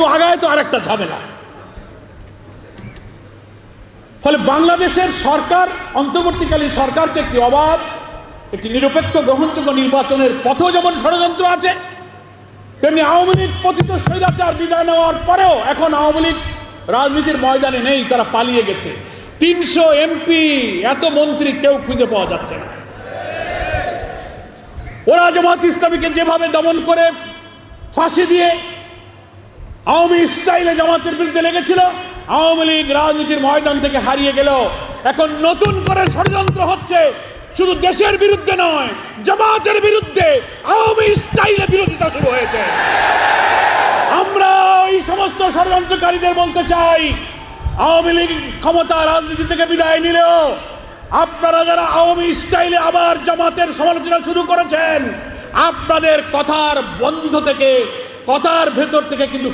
একটু আগায় তো আরেকটা ঝামেলা। ফলে বাংলাদেশের সরকার, অন্তর্বর্তীকালীন সরকারকে একটি অবাধ, একটি নিরপেক্ষ গ্রহণযোগ্য নির্বাচনের পথেও যেমন ষড়যন্ত্র আছে, তেমনি আওয়ামী লীগ পতিত স্বৈরাচার বিদায় নেওয়ার পরেও এখন আওয়ামী লীগ রাজনীতির ময়দানে নেই, তারা পালিয়ে গেছে। তিনশো এমপি, এত মন্ত্রী কেউ খুঁজে পাওয়া যাচ্ছে না। ওরা জামাত ইসলামীকে যেভাবে দমন করে ফাঁসি দিয়ে আওয়ামী স্টাইলে জামাতের বিরুদ্ধে লেগেছিল। আওয়ামী লীগ রাজনীতির ময়দান থেকে হারিয়ে গেল। এখন নতুন করে ষড়যন্ত্র হচ্ছে। শুধু দেশের বিরুদ্ধে নয়, জামাতের বিরুদ্ধে আওয়ামী স্টাইলে বিরোধিতা শুরু হয়েছে। আমরা ওই সমস্ত ষড়যন্ত্রকারীদের বলতে চাই, আওয়ামী লীগ ক্ষমতা রাজনীতি থেকে বিদায় নিলেও আপনারা যারা আওয়ামী স্টাইলে আবার জামাতের সমালোচনা শুরু করেছেন, আপনাদের কথার বন্ধ থেকে, কথার ভেতর থেকে কিন্তু